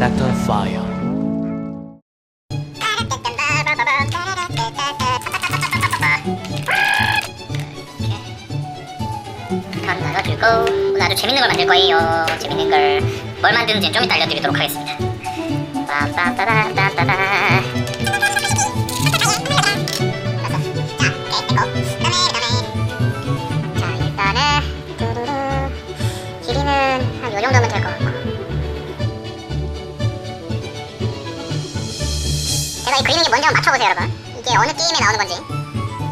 Dr. Fire. 단 나가주고 오늘 아주 재밌는 걸 만들 거예요 재밌는 걸 뭘 만드는지 좀 이따 알려드리도록 하겠습니다 어느 게임에 나오는 건지.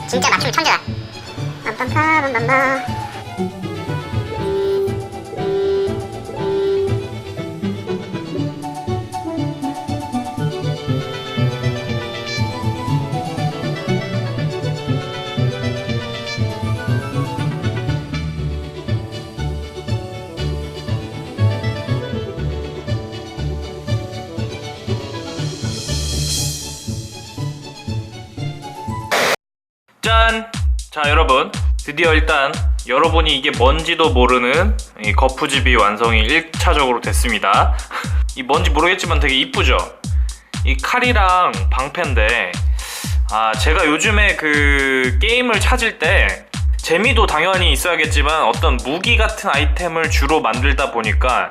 진짜 맞춤 천재다 빰빰빰빰빰빰 짠! 자 여러분 드디어 일단 여러분이 이게 뭔지도 모르는 이 거푸집이 완성이 1차적으로 됐습니다 이 뭔지 모르겠지만 되게 이쁘죠? 이 칼이랑 방패인데 아 제가 요즘에 그 게임을 찾을 때 재미도 당연히 있어야겠지만 어떤 무기 같은 아이템을 주로 만들다 보니까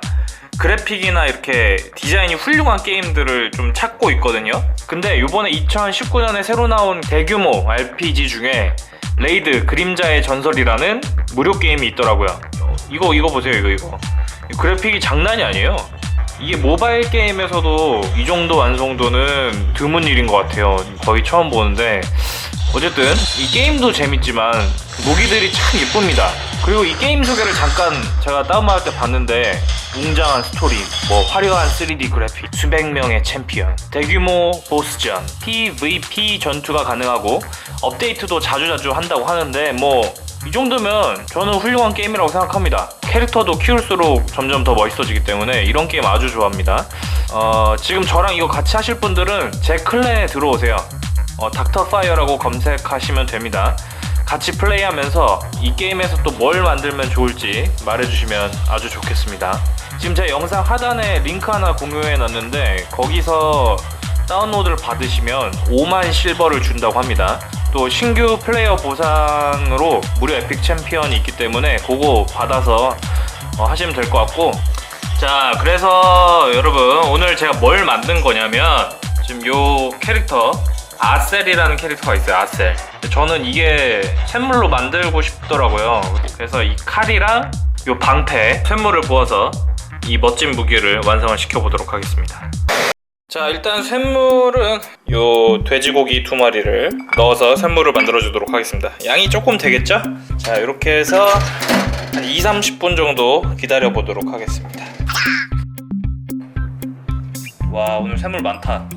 그래픽이나 이렇게 디자인이 훌륭한 게임들을 좀 찾고 있거든요. 근데 이번에 2019년에 새로 나온 대규모 RPG 중에 레이드 그림자의 전설이라는 무료 게임이 있더라고요. 이거 이거 보세요 이거 이거 이 그래픽이 장난이 아니에요. 이게 모바일 게임에서도 이 정도 완성도는 드문 일인 것 같아요. 거의 처음 보는데 어쨌든 이 게임도 재밌지만 무기들이 참 예쁩니다. 그리고 이 게임 소개를 잠깐 제가 다운받을 때 봤는데 웅장한 스토리, 뭐 화려한 3D 그래픽, 수백 명의 챔피언, 대규모 보스전, PVP 전투가 가능하고 업데이트도 자주자주 한다고 하는데 뭐 이 정도면 저는 훌륭한 게임이라고 생각합니다. 캐릭터도 키울수록 점점 더 멋있어지기 때문에 이런 게임 아주 좋아합니다. 어, 지금 저랑 이거 같이 하실 분들은 제 클랜에 들어오세요. 어, 닥터 파이어라고 검색하시면 됩니다. 같이 플레이하면서 이 게임에서 또 뭘 만들면 좋을지 말해주시면 아주 좋겠습니다. 지금 제 영상 하단에 링크 하나 공유해 놨는데 거기서 다운로드를 받으시면 5만 실버를 준다고 합니다. 또 신규 플레이어 보상으로 무료 에픽 챔피언이 있기 때문에 그거 받아서 어, 하시면 될 것 같고 자 그래서 여러분 오늘 제가 뭘 만든 거냐면 지금 요 캐릭터 아셀이라는 캐릭터가 있어요 아셀. 저는 이게 샘물로 만들고 싶더라고요. 그래서 이 칼이랑 요 방패 샘물을 부어서 이 멋진 무기를 완성을 시켜보도록 하겠습니다. 자 일단 샘물은 요 돼지고기 두 마리를 넣어서 샘물을 만들어 주도록 하겠습니다. 양이 조금 되겠죠? 자 이렇게 해서 한 2, 30분 정도 기다려 보도록 하겠습니다. 와 오늘 샘물 많다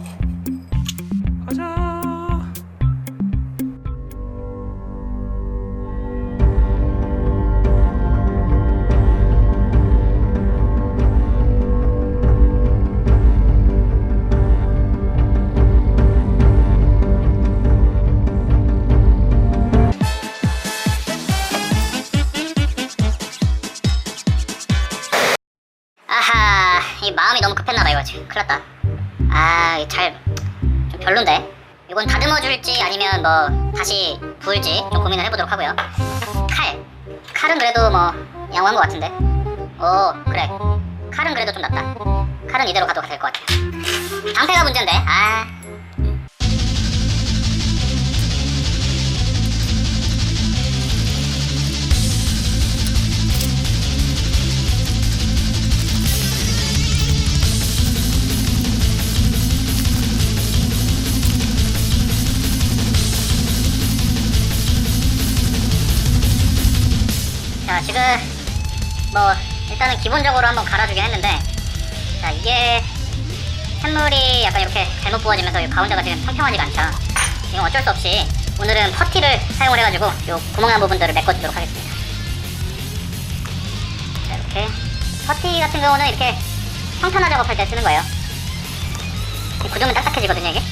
이 마음이 너무 급했나 봐 이거 지금. 큰일 났다. 아잘좀 별론데. 이건 다듬어 줄지 아니면 뭐 다시 부을지 좀 고민을 해보도록 하고요. 칼. 칼은 그래도 뭐 양호한 것 같은데. 오 그래. 칼은 그래도 좀 낫다. 칼은 이대로 가도 될 것 같아. 방패가 문제인데. 아 자 지금 뭐 일단은 기본적으로 한번 갈아주긴 했는데 자 이게 샘물이 약간 이렇게 잘못 부어지면서 이 가운데가 지금 평평하지가 않죠 이건 어쩔 수 없이 오늘은 퍼티를 사용을 해가지고 요 구멍난 부분들을 메꿔주도록 하겠습니다. 자 이렇게 퍼티 같은 경우는 이렇게 평탄화 작업할 때 쓰는 거예요. 이 굳으면 딱딱해지거든요 이게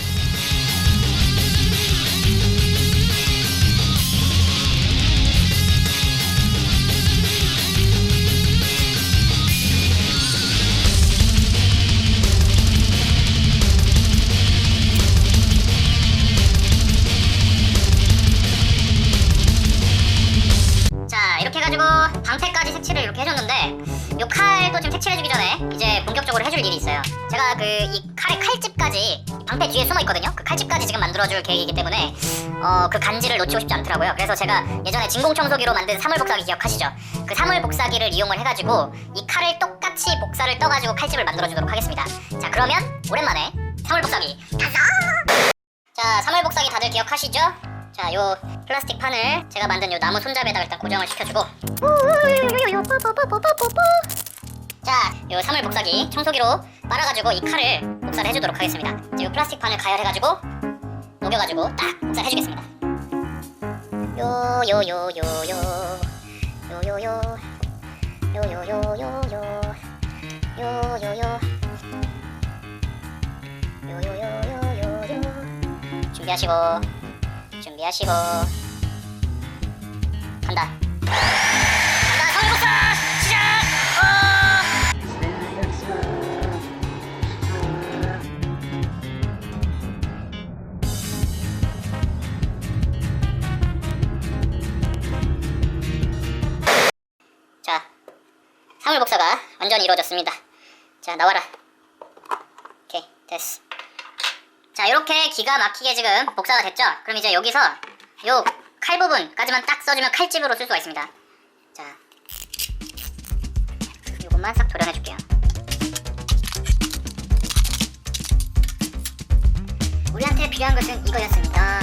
해줄 일이 있어요. 제가 그 이 칼의 칼집까지 방패 뒤에 숨어 있거든요. 그 칼집까지 지금 만들어줄 계획이기 때문에 어 그 간지를 놓치고 싶지 않더라고요. 그래서 제가 예전에 진공 청소기로 만든 사물 복사기 기억하시죠? 그 사물 복사기를 이용을 해가지고 이 칼을 똑같이 복사를 떠가지고 칼집을 만들어주도록 하겠습니다. 자 그러면 오랜만에 사물 복사기 가자. 자 사물 복사기 다들 기억하시죠? 자 요 플라스틱 판을 제가 만든 요 나무 손잡이에다가 일단 고정을 시켜주고 자, 요 사물 복사기 청소기로 빨아가지고 이 칼을 복사를 해주도록 하겠습니다. 자, 요 플라스틱 판을 가열해가지고 녹여가지고 딱 복사를 해주겠습니다. 요 요 요 요 요 요 요 요 요 요 요 요 요 요요 요 요요요요요 준비하시고 준비하시고. 간다 완전히 이루어졌습니다. 자, 나와라. 오케이, 됐어. 자, 이렇게 기가 막히게 지금 복사가 됐죠? 그럼 이제 여기서 요 칼 부분까지만 딱 써주면 칼집으로 쓸 수가 있습니다. 자, 요것만 싹 도려내 줄게요. 우리한테 필요한 것은 이거였습니다.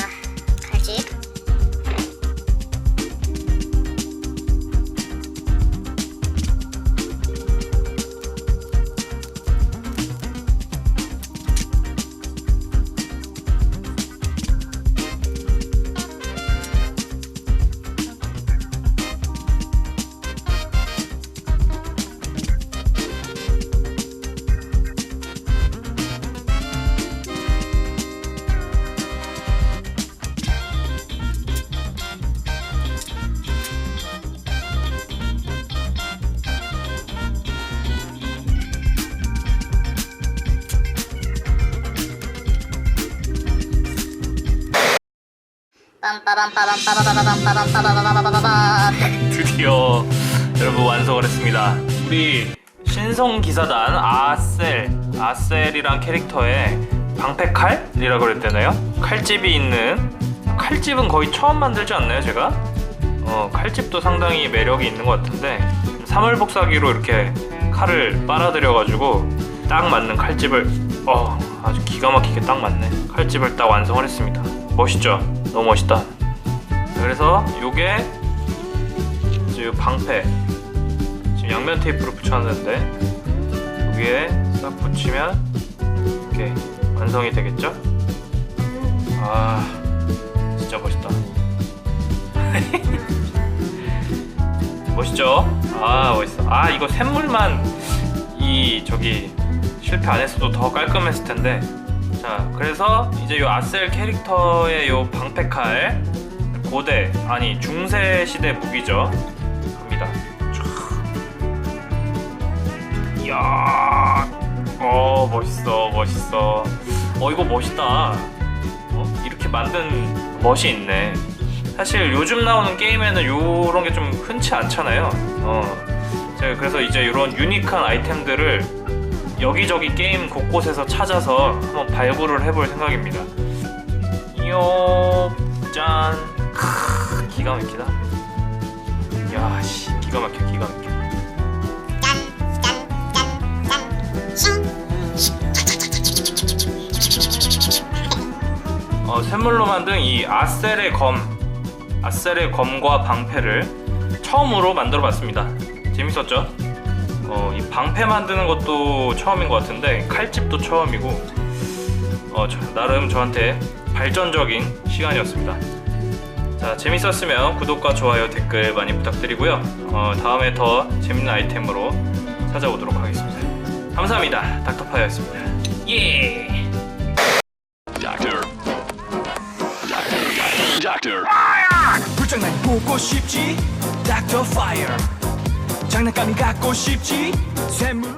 드디어 여러분 완성을 했습니다. 우리 신성 기사단 아셀 아셀이란 캐릭터의 방패칼이라고 그랬대나요? 칼집이 있는 칼집은 거의 처음 만들지 않나요, 제가? 어, 칼집도 상당히 매력이 있는 것 같은데 사물복사기로 이렇게 칼을 빨아들여가지고 딱 맞는 칼집을 어 아주 기가 막히게 딱 맞네 칼집을 딱 완성을 했습니다 멋있죠? 너무 멋있다. 그래서 요게 지금 방패. 지금 양면 테이프로 붙여놨는데 여기에 싹 붙이면 이렇게 완성이 되겠죠? 아 진짜 멋있다. 멋있죠? 아 멋있어. 아 이거 샘물만 이 저기 실패 안 했어도 더 깔끔했을 텐데 자 그래서 이제 요 아셀 캐릭터의 요 방패칼 고대 아니 중세 시대 무기죠 갑니다 촤. 이야 어 멋있어 멋있어 어 이거 멋있다 어? 이렇게 만든 멋이 있네 사실 요즘 나오는 게임에는 요런 게 좀 흔치 않잖아요 어 제가 그래서 이제 이런 유니크한 아이템들을 여기저기 게임 곳곳에서 찾아서 한번 발굴을 해볼 생각입니다. 이요 짠. 크, 기가 막히다. 야씨 기가 막혀 기가 막혀. 어, 샘물로 만든 이 아셀의 검 아셀의 검과 방패를 처음으로 만들어 봤습니다. 재밌었죠? 어, 이 방패 만드는 것도 처음인 것 같은데 칼집도 처음이고 어, 저- 나름 저한테 발전적인 시간이었습니다. 자 재밌었으면 구독과 좋아요 댓글 많이 부탁드리고요. 어, 다음에 더 재밌는 아이템으로 찾아오도록 하겠습니다. 감사합니다. 닥터파이였습니다. 예. Doctor. Doctor. 보고 싶지 장난감이 갖고 싶지? 샘물